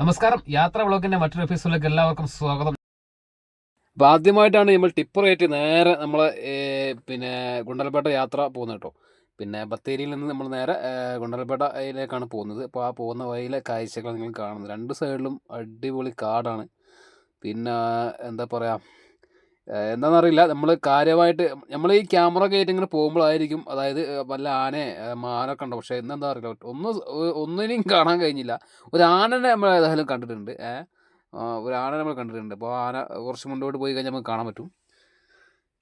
നമസ്കാരം. യാത്രാ വ്ളോഗിന്റെ മറ്റൊരു എപ്പിസോഡിലേക്ക് എല്ലാവർക്കും സ്വാഗതം. അപ്പോൾ ആദ്യമായിട്ടാണ് നമ്മൾ ടിപ്പർ കയറ്റി നേരെ നമ്മൾ പിന്നെ ഗുണ്ടൽപേട്ട യാത്ര പോകുന്നത് കേട്ടോ. പിന്നെ ബത്തേരിയിൽ നിന്ന് നമ്മൾ നേരെ ഗുണ്ടൽപേട്ടയിലേക്കാണ് പോകുന്നത്. അപ്പോൾ ആ പോകുന്ന വഴിയിലെ കാഴ്ചകൾ നിങ്ങൾ കാണുന്നത്. രണ്ട് സൈഡിലും അടിപൊളി കാടാണ്. പിന്നെ എന്താ പറയുക എന്താണെന്നറിയില്ല നമ്മൾ കാര്യമായിട്ട് നമ്മൾ ഈ ക്യാമറ കയറ്റി ഇങ്ങനെ പോകുമ്പോഴായിരിക്കും അതായത് വല്ല ആനയെ മാനൊക്കെ ഉണ്ടോ? പക്ഷേ ഇന്നെന്താ അറിയില്ല ഒന്നും ഒന്നിനെയും കാണാൻ കഴിഞ്ഞില്ല. ഒരു ആനനെ നമ്മൾ ഏതായാലും കണ്ടിട്ടുണ്ട്. ഒരു ആനെ നമ്മൾ കണ്ടിട്ടുണ്ട്. അപ്പോൾ ആന കുറച്ച് മുന്നോട്ട് പോയി കഴിഞ്ഞാൽ നമുക്ക് കാണാൻ പറ്റും.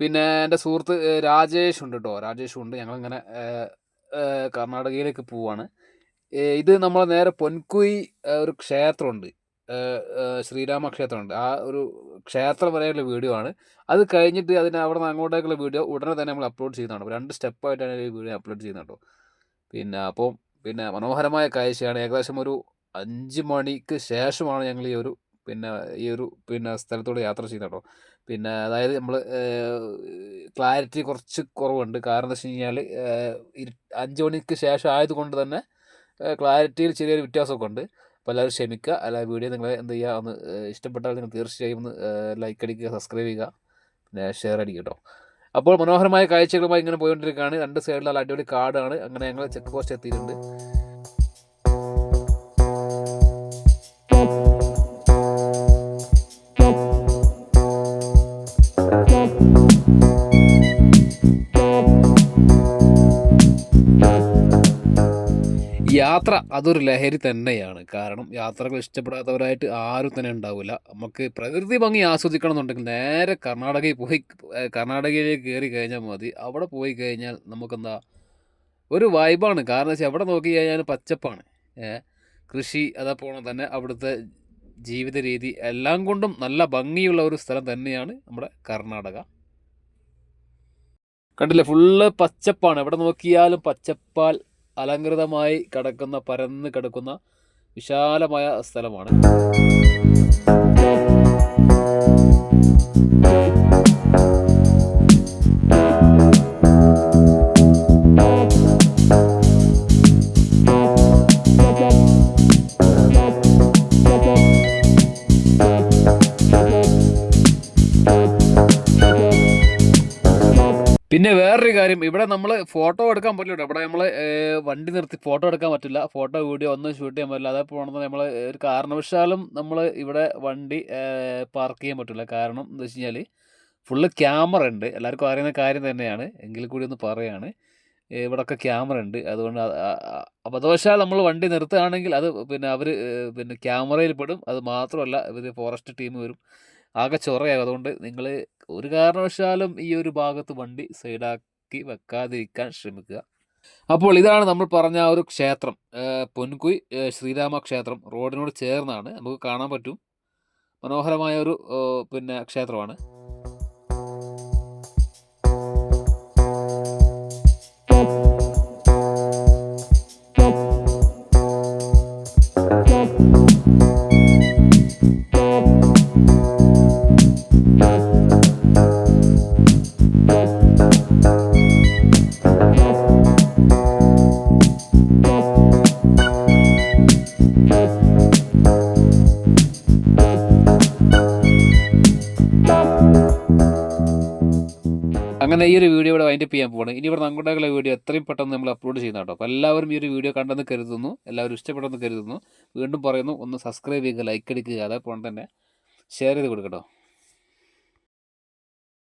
പിന്നെ എന്റെ സുഹൃത്ത് രാജേഷ് ഉണ്ട് കേട്ടോ രാജേഷ് ഉണ്ട്. ഞങ്ങളിങ്ങനെ കർണാടകയിലേക്ക് പോവാണ്. ഇത് നമ്മളെ നേരെ പൊൻകുയി ഒരു ക്ഷേത്രമുണ്ട്. ശ്രീരാമ ക്ഷേത്രമുണ്ട് ആ ഒരു ക്ഷേത്രം വരെയുള്ള വീഡിയോ ആണ്. അത് കഴിഞ്ഞിട്ട് അതിന് അവിടെ നിന്ന് അങ്ങോട്ടേക്കുള്ള വീഡിയോ ഉടനെ തന്നെ നമ്മൾ അപ്ലോഡ് ചെയ്യുന്നതാണ്. അപ്പോൾ രണ്ട് സ്റ്റെപ്പായിട്ടാണ് ഈ വീഡിയോ അപ്ലോഡ് ചെയ്യുന്നത് പിന്നെ അപ്പം പിന്നെ മനോഹരമായ കാഴ്ചയാണ്. ഏകദേശം ഒരു അഞ്ച് മണിക്ക് ശേഷമാണ് ഞങ്ങൾ ഈ ഒരു പിന്നെ ഈ ഒരു പിന്നെ സ്ഥലത്തോടെ യാത്ര ചെയ്യുന്നത് കേട്ടോ. പിന്നെ അതായത് നമ്മൾ ക്ലാരിറ്റി കുറച്ച് കുറവുണ്ട്. കാരണം എന്താ വെച്ച് കഴിഞ്ഞാൽ അഞ്ച് മണിക്ക് ശേഷം ആയതുകൊണ്ട് തന്നെ ക്ലാരിറ്റിയിൽ ചെറിയൊരു വ്യത്യാസമൊക്കെ ഉണ്ട്. അപ്പോൾ എല്ലാവരും ക്ഷമിക്കുക. അല്ല വീഡിയോ നിങ്ങൾ എന്ത് ചെയ്യുക? ഒന്ന് ഇഷ്ടപ്പെട്ടാൽ നിങ്ങൾ തീർച്ചയായും ഒന്ന് ലൈക്ക് അടിക്കുക സബ്സ്ക്രൈബ് ചെയ്യുക. പിന്നെ ഷെയർ അടിക്കുക കേട്ടോ അപ്പോൾ മനോഹരമായ കാഴ്ചകളുമായി ഇങ്ങനെ പോയിക്കൊണ്ടിരിക്കുകയാണ്. രണ്ട് സൈഡിലുള്ള അടിപൊളി കാടാണ്. അങ്ങനെ ഞങ്ങൾ ചെക്ക് പോസ്റ്റ് എത്തിയിട്ടുണ്ട്. യാത്ര അതൊരു ലഹരി തന്നെയാണ്. കാരണം യാത്രകൾ ഇഷ്ടപ്പെടാത്തവരായിട്ട് ആരും തന്നെ ഉണ്ടാവില്ല. നമുക്ക് പ്രകൃതി ഭംഗി ആസ്വദിക്കണം എന്നുണ്ടെങ്കിൽ നേരെ കർണാടകയിൽ പോയി കർണാടകയിലേക്ക് കയറി കഴിഞ്ഞാൽ മതി. അവിടെ പോയി കഴിഞ്ഞാൽ നമുക്കെന്താ ഒരു വൈബാണ്. കാരണം വെച്ചാൽ എവിടെ നോക്കി കഴിഞ്ഞാൽ പച്ചപ്പാണ്. കൃഷി അതേപോലെ തന്നെ അവിടുത്തെ ജീവിത രീതി എല്ലാം കൊണ്ടും നല്ല ഭംഗിയുള്ള ഒരു സ്ഥലം തന്നെയാണ് നമ്മുടെ കർണാടക. കണ്ടില്ലേ? ഫുള്ള് പച്ചപ്പാണ്. എവിടെ നോക്കിയാലും പച്ചപ്പാൽ അലങ്കൃതമായി കിടക്കുന്ന പരന്ന് കിടക്കുന്ന വിശാലമായ സ്ഥലമാണ്. പിന്നെ വേറൊരു കാര്യം ഇവിടെ നമ്മൾ ഫോട്ടോ എടുക്കാൻ പറ്റില്ല ഇവിടെ നമ്മൾ വണ്ടി നിർത്തി ഫോട്ടോ എടുക്കാൻ പറ്റില്ല. ഫോട്ടോ വീഡിയോ ഒന്നും ഷൂട്ട് ചെയ്യാൻ പറ്റില്ല. അതേ പോകണമെന്ന് നമ്മൾ ഒരു കാരണവശാലും നമ്മൾ ഇവിടെ വണ്ടി പാർക്ക് ചെയ്യാൻ പറ്റില്ല കാരണം എന്താ വെച്ച് കഴിഞ്ഞാൽ ഫുള്ള് ക്യാമറ ഉണ്ട്. എല്ലാവർക്കും അറിയുന്ന കാര്യം തന്നെയാണ്. എങ്കിൽ കൂടി ഒന്ന് പറയാണ്. ഇവിടൊക്കെ ക്യാമറ ഉണ്ട്. അതുകൊണ്ട് അബദ്ധവശാൽ നമ്മൾ വണ്ടി നിർത്തുകയാണെങ്കിൽ അത് പിന്നെ അവർ പിന്നെ ക്യാമറയിൽ പെടും. അത് മാത്രമല്ല ഇവർ ഫോറസ്റ്റ് ടീം വരും. ആകെ ചൊറയാകും. അതുകൊണ്ട് നിങ്ങൾ ഒരു കാരണവശാലും ഈ ഒരു ഭാഗത്ത് വണ്ടി സൈഡാക്കി വെക്കാതിരിക്കാൻ ശ്രമിക്കുക. അപ്പോൾ ഇതാണ് നമ്മൾ പറഞ്ഞ ആ ഒരു ക്ഷേത്രം. പൊൻകുയ് ശ്രീരാമ ക്ഷേത്രം റോഡിനോട് ചേർന്നാണ്. നമുക്ക് കാണാൻ പറ്റും. മനോഹരമായ ഒരു പിന്നെ ക്ഷേത്രമാണ്. അങ്ങനെ ഈ ഒരു വീഡിയോ ഇവിടെ വൈൻഡപ്പ് ചെയ്യാൻ പോകണം ഇനി ഇവിടെ അങ്ങോട്ടേക്കുള്ള വീഡിയോ എത്രയും പെട്ടെന്ന് നമ്മൾ അപ്ലോഡ് ചെയ്യുന്ന കേട്ടോ. അപ്പോൾ എല്ലാവരും ഈ ഒരു വീഡിയോ കണ്ടെന്ന് കരുതുന്നു. എല്ലാവരും ഇഷ്ടപ്പെട്ടെന്ന് കരുതുന്നു. വീണ്ടും പറയുന്നു ഒന്ന് സബ്സ്ക്രൈബ് ചെയ്യുക ലൈക്ക് അടിക്കുക അതേപോലെ തന്നെ ഷെയർ ചെയ്ത് കൊടുക്കട്ടോ